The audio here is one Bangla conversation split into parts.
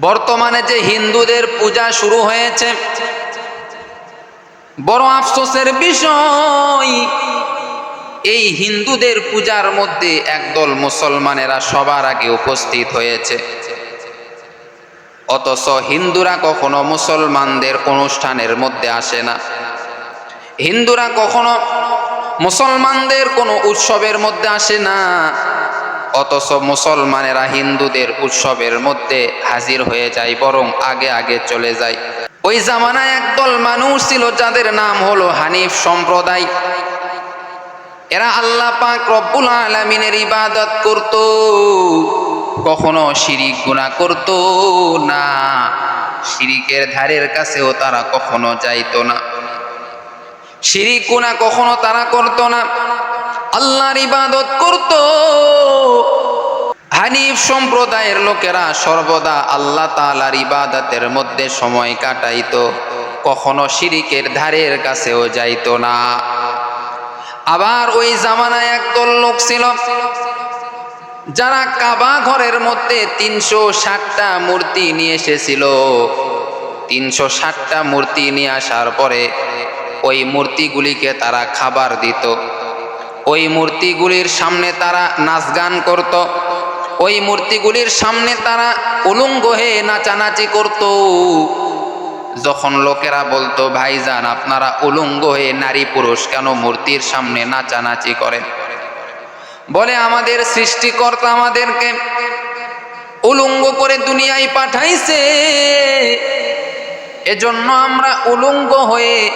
বর্তমানে যে হিন্দুদের পূজা শুরু হয়েছে, বড় আফসোসের বিষয়, এই হিন্দুদের পূজার মধ্যে একদল মুসলমানেরা সবার আগে উপস্থিত হয়েছে। অথচ হিন্দুরা কখনো মুসলমানদের অনুষ্ঠানের মধ্যে আসে না। হিন্দুরা কখনো মুসলমানদের কোনো উৎসবের মধ্যে আসে না। অথচ মুসলমানেরা হিন্দুদের উৎসবের মধ্যে হাজির হয়ে যায়, বরং আগে আগে চলে যায়। ওই জামানায় একদল মানুষ ছিল, যাদের নাম হলো হানিফ সম্প্রদায়। এরা আল্লাহ পাক রব্বুল আলমিনের ইবাদত করত, কখনো শিরিক গুণা করত না। শিরিকের ধারের কাছেও তারা কখনো যাইতো না। শিরিক গুণা কখনো তারা করত না। আল্লাহর ইবাদত করত। হানিফ সম্প্রদায়ের লোকেরা সর্বদা আল্লাহ তালার ইবাদতের মধ্যে সময় কাটাইত, কখনো শিরিকের ধারের কাছেও যাইত না। আবার ওই জামানায় একদল লোক ছিল, যারা কাবা ঘরের মধ্যে তিনশো ষাটটা মূর্তি নিয়ে এসেছিল। তিনশো ষাটটা মূর্তি নিয়ে আসার পরে ওই মূর্তিগুলিকে তারা খাবার দিত। ওই মূর্তিগুলির সামনে তারা নাচ গান করত। ওই মূর্তিগুলির সামনে তারা উলঙ্গ হয়ে নাচানাচি করত। যখন লোকেরা বলতো ভাইজান আপনারা উলঙ্গ হয়ে নারী পুরুষ কেন মূর্তির সামনে নাচানাচি করেন? বলে, আমাদের সৃষ্টিকর্তা আমাদেরকে উলঙ্গ করে দুনিয়ায় পাঠাইছে। এজন্য আমরা উলঙ্গ হয়ে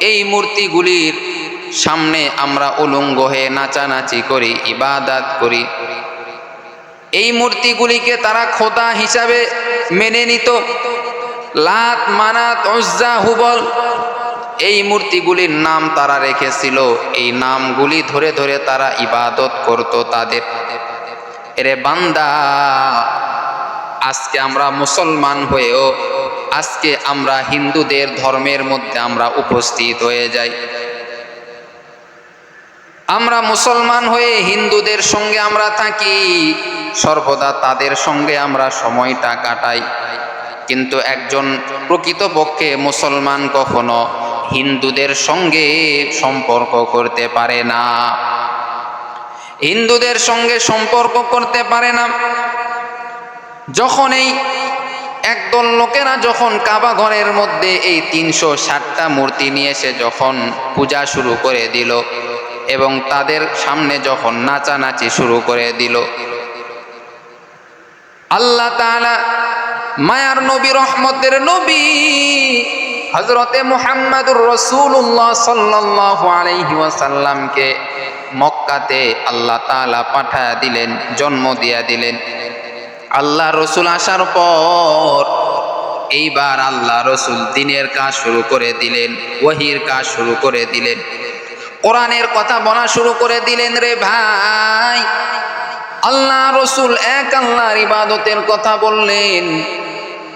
এই মূর্তিগুলির সামনে আমরা উলঙ্গ হয়ে নাচানাচি করি, ইবাদাত করি। এই মূর্তিগুলিকে তারা খোদা হিসাবে মেনে নিত। লাত মানাত উজ্জা হুবল। এই মূর্তিগুলির নাম তারা রেখেছিল। এই নামগুলি ধরে ধরে তারা ইবাদত করত তাদের। এরে বান্দা, আজকে আমরা মুসলমান হয়েও, আজকে আমরা হিন্দুদের ধর্মের মধ্যে আমরা উপস্থিত হয়ে যাই। আমরা মুসলমান হয়ে হিন্দুদের সঙ্গে আমরা থাকি, সর্বদা তাদের সঙ্গে আমরা সময়টা কাটাই। কিন্তু একজন প্রকৃতপক্ষে মুসলমান কখনো হিন্দুদের সঙ্গে সম্পর্ক করতে পারে না। হিন্দুদের সঙ্গে সম্পর্ক করতে পারে না। যখন এই একদল লোকেরা যখন কাবা ঘরের মধ্যে এই তিনশো ষাটটা মূর্তি নিয়ে এসে যখন পূজা শুরু করে দিল এবং তাদের সামনে যখন নাচানাচি শুরু করে দিল। আল্লাহ মায়ার নবী, রহমতের নবী হজরতে মুহাম্মাদুর রসুল্লাহ সাল্লাহ আলাইহি ওয়াসাল্লামকে মক্কাতে আল্লাহ তাআলা পাঠা দিলেন, জন্ম দিয়া দিলেন। আল্লাহ রসুল আসার পর এইবার আল্লাহ রসুল দিনের কাজ শুরু করে দিলেন ওহির কাজ শুরু করে দিলেন। কোরআনের কথা বলা শুরু করে দিলেন রে ভাই। আল্লাহ রসুল এক আল্লাহর ইবাদতের কথা বললেন।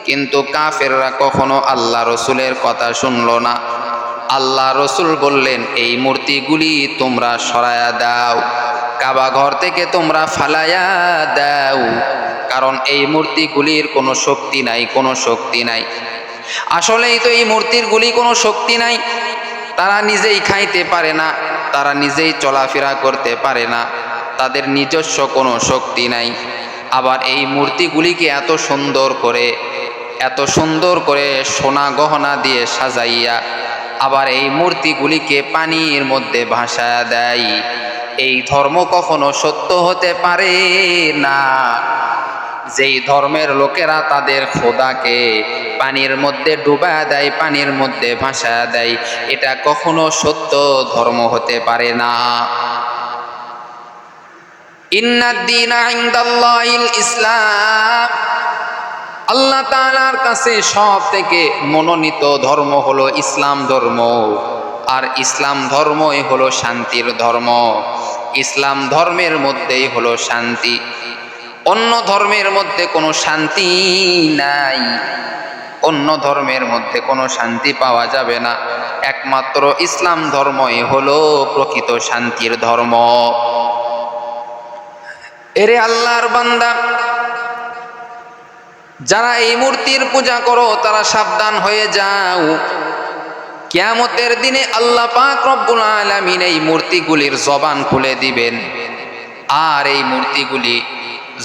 কিন্তু কাফেররা কখনো আল্লাহ রসুলের কথা শুনল না। আল্লাহ রসুল বললেন, এই মূর্তিগুলি তোমরা সরায়া দাও। কাবা ঘর থেকে তোমরা ফালায়া দাও। কারণ এই মূর্তিগুলির কোনো শক্তি নাই, কোনো শক্তি নাই। আসলেই তো এই মূর্তির গুলি কোনো শক্তি নাই। তারা নিজেই খাইতে পারে না, তারা নিজেই চলাফেরা করতে পারে না, তাদের নিজস্ব কোনো শক্তি নাই। আবার এই মূর্তিগুলিকে এত সুন্দর করে, এত সুন্দর করে সোনা গহনা দিয়ে সাজাইয়া আবার এই মূর্তিগুলিকে পানির মধ্যে ভাসায়া দেয়। এই ধর্ম কখনো সত্য হতে পারে না। যেই ধর্মের লোকেরা তাদের খোদাকে পানির মধ্যে ডুবা দেয়, পানির মধ্যে ভাসা দেয়, এটা কখনো সত্য ধর্ম হতে পারে না। ইসলাম। আল্লাহ তালার কাছে সব থেকে মনোনীত ধর্ম হলো ইসলাম ধর্ম, আর ইসলাম ধর্মই হলো শান্তির ধর্ম। ইসলাম ধর্মের মধ্যেই হলো শান্তি। অন্য ধর্মের মধ্যে কোনো শান্তি নাই। অন্য ধর্মের মধ্যে কোনো শান্তি পাওয়া যাবে না। একমাত্র ইসলাম ধর্মই হলো প্রকৃত শান্তির ধর্ম। এরে আল্লাহর বান্দা, যারা এই মূর্তির পূজা করো, তারা সাবধান হয়ে যাও। কিয়ামতের দিনে আল্লাহ পাক রব্বুল আলামিন এই মূর্তিগুলির জবান খুলে দিবেন। আর এই মূর্তিগুলি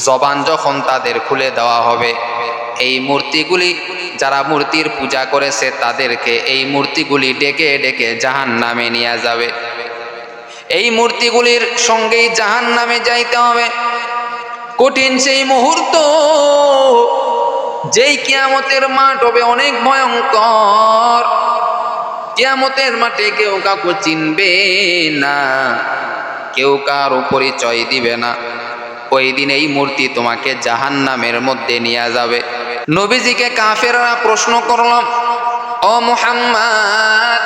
জবান যখন তাদের খুলে দেওয়া হবে, এই মূর্তিগুলি যারা মূর্তির পূজা করেছে তাদেরকে এই মূর্তিগুলি ডেকে ডেকে জাহান নামে নিয়ে যাবে। এই মূর্তিগুলির সঙ্গেই জাহান নামে যাইতে হবে। কঠিন সেই মুহূর্ত, যেই কিয়ামতের মাঠ হবে অনেক ভয়ঙ্কর। কিয়ামতের মাঠে কেউ কাউকে চিনবে না, কেউ কারও পরিচয় দিবে না। ওই দিন এই মূর্তি তোমাকে জাহান নামের মধ্যে নিয়ে যাবে। নবীজিকে কাফেররা প্রশ্ন করলাম ও মুহাম্মদ,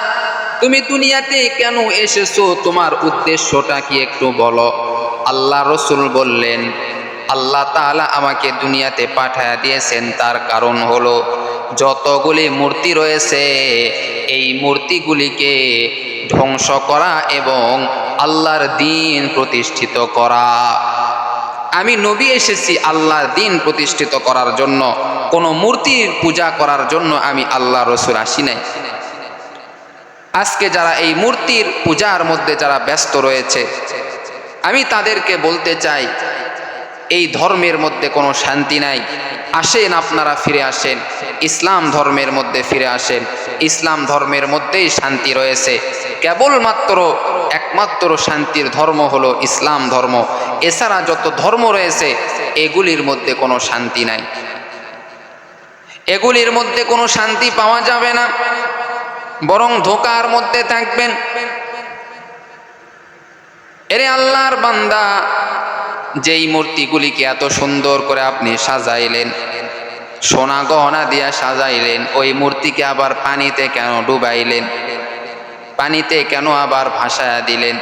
তুমি দুনিয়াতে কেন এসেছ? তোমার উদ্দেশ্যটা কি একটু বলো। আল্লাহ রসুল বললেন, আল্লাহ তাআলা আমাকে দুনিয়াতে পাঠায়া দিয়েছেন। তার কারণ হলো যতগুলি মূর্তি রয়েছে, এই মূর্তিগুলিকে ধ্বংস করা এবং আল্লাহর দিন প্রতিষ্ঠিত করা। আমি নবী এসেছি আল্লাহর দিন প্রতিষ্ঠিত করার জন্য। কোনো মূর্তির পূজা করার জন্য আমি আল্লাহ রসুল আসি নাই। আজকে যারা এই মূর্তির পূজার মধ্যে যারা ব্যস্ত রয়েছে, আমি তাদেরকে বলতে চাই, এই ধর্মের মধ্যে কোনো শান্তি নাই। আসেন আপনারা ফিরে আসেন। ইসলাম ধর্মের মধ্যে ফিরে আসেন। ইসলাম ধর্মের মধ্যেই শান্তি রয়েছে। কেবলমাত্র একমাত্র শান্তির ধর্ম হলো ইসলাম ধর্ম। এছাড়া যত ধর্ম রয়েছে, এগুলির মধ্যে কোনো শান্তি নাই। এগুলির মধ্যে কোনো শান্তি পাওয়া যাবে না। বরং ধোকার মধ্যে থাকবেন। এরে আল্লাহর বান্দা যেই মূর্তিগুলিকে এত সুন্দর করে আপনি সাজাইলেন, সোনা গহনা দিয়া সাজাইলেন, ওই মূর্তিকে আবার পানিতে কেন ডুবাইলেন? পানিতে কেন আবার ভাসায়া দিলেন?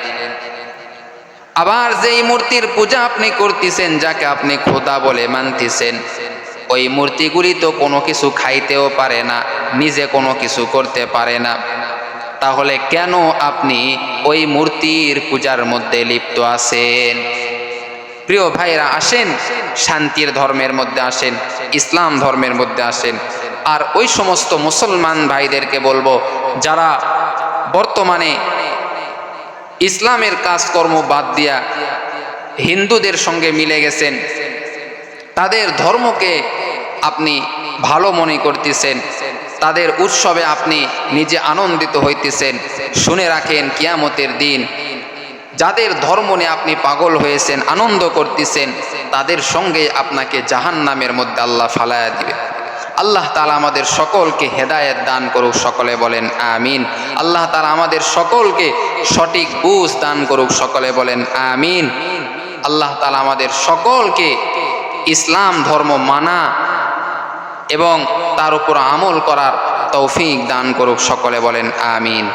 আবার যেই মূর্তির পূজা আপনি করতেছেন, যাকে আপনি খোদা বলে মানতেছেন, ওই মূর্তিগুলি তো কোনো কিছু খাইতেও পারে না, নিজে কোনো কিছু করতে পারে না। তাহলে কেন আপনি ওই মূর্তির পূজার মধ্যে লিপ্ত আছেন? প্রিয় ভাইরা আসেন, শান্তির ধর্মের মধ্যে আসেন, ইসলাম ধর্মের মধ্যে আসেন। আর ওই সমস্ত মুসলমান ভাইদেরকে বলব, যারা বর্তমানে ইসলামের কাজকর্ম বাদ দিয়া হিন্দুদের সঙ্গে মিলে গেছেন, তাদের ধর্মকে আপনি ভালো মনে করতেছেন, তাদের উৎসবে আপনি নিজে আনন্দিত হইতেছেন, শুনে রাখেন কিয়ামতের দিন। যাদের ধর্ম নিয়ে আপনি পাগল হয়েছেন, আনন্দ করতেছেন, তাদের সঙ্গে আপনাকে জাহান নামের মধ্যে আল্লাহ ফালায়া দিবে। আল্লাহ তালা আমাদের সকলকে হেদায়েত দান করুক, সকলে বলেন আমিন। আল্লাহ তালা আমাদের সকলকে সঠিক বুঝ দান করুক, সকলে বলেন আমিন। আল্লাহ তালা আমাদের সকলকে ইসলাম ধর্ম মানা এবং তার উপর আমল করার তৌফিক দান করুক, সকলে বলেন আমিন।